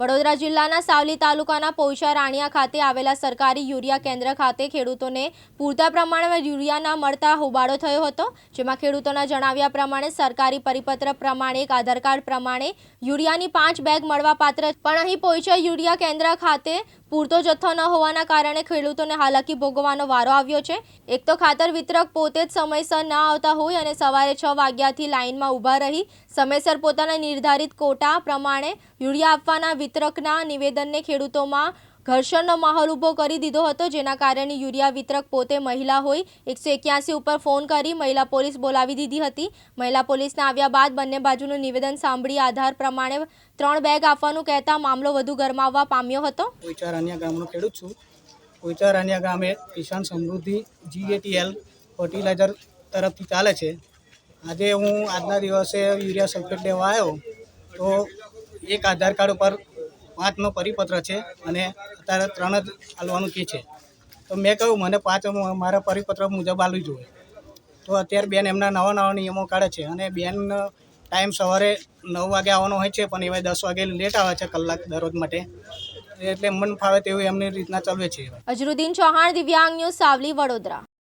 વડોદરા જિલ્લાના સાવલી તાલુકાના પોઈશા રાણિયા ખાતે આવેલા સરકારી યુરિયા કેન્દ્ર ખાતે ખેડૂતોને પૂરતા પ્રમાણમાં યુરિયા ના મળતા હોબાળો થયો હતો, જેમાં ખેડૂતોના જણાવ્યા પ્રમાણે સરકારી પરિપત્ર પ્રમાણે એક આધાર કાર્ડ પ્રમાણે યુરિયાની પાંચ બેગ મળવાપાત્ર પણ અહીં પોઈચા યુરિયા કેન્દ્ર ખાતે પૂરતો જથ્થો ન હોવાના કારણે ખેડૂતોને હાલાકી ભોગવવાનો વારો આવ્યો છે. એક તો ખાતર વિતરક પોતે જ સમયસર ન આવતા હોય અને સવારે છ વાગ્યાથી લાઇનમાં ઊભા રહી સમયસર પોતાના નિર્ધારિત કોટા પ્રમાણે યુરિયા આપવાના વિતરકના નિવેદનને ખેડૂતોમાં ઘર્ષણનો માહોલ ઊભો કરી દીધો હતો, જેના કારણે યુરિયા વિતરક પોતે મહિલા હોય. એકસો એક્યાસી ઉપર ફોન કરી મહિલા પોલીસ બોલાવી દીધી હતી. મહિલા પોલીસના આવ્યા બાદ બંને બાજુનું નિવેદન સાંભળી આધાર પ્રમાણે ત્રણ બેગ આપવાનું કહેતા મામલો વધુ ગરમાવવા પામ્યો હતો. પોઈચા રાનિયા ગામનો ખેડૂત છું. પોઈચા રાનિયા ગામે કિસાન સમૃદ્ધિ જીએટીએલ ફર્ટિલાઇઝર તરફથી ચાલે છે. આજે હું આજના દિવસે યુરિયા સલ્ફેટ લેવા આવ્યો, તો એક આધાર કાર્ડ ઉપર પાંચનો પરિપત્ર છે અને અત્યારે ત્રણ જ આલવાનું કે છે. તો મેં કહ્યું, મને પાંચ મારા પરિપત્ર મુજબ આલવી જોઈએ. તો અત્યારે બેન એમના નવા નવા નિયમો કાઢે છે અને બેન ટાઈમ સવારે નવ વાગે આવવાનો હોય છે, પણ એવા દસ વાગે લેટ આવે છે કલાક દરરોજ માટે. એટલે મન ફાવે તેવું એમની રીતના ચાલે છે. અજરુદ્દીન ચૌહાણ, દિવ્યાંગ ન્યૂઝ, સાવલી, વડોદરા.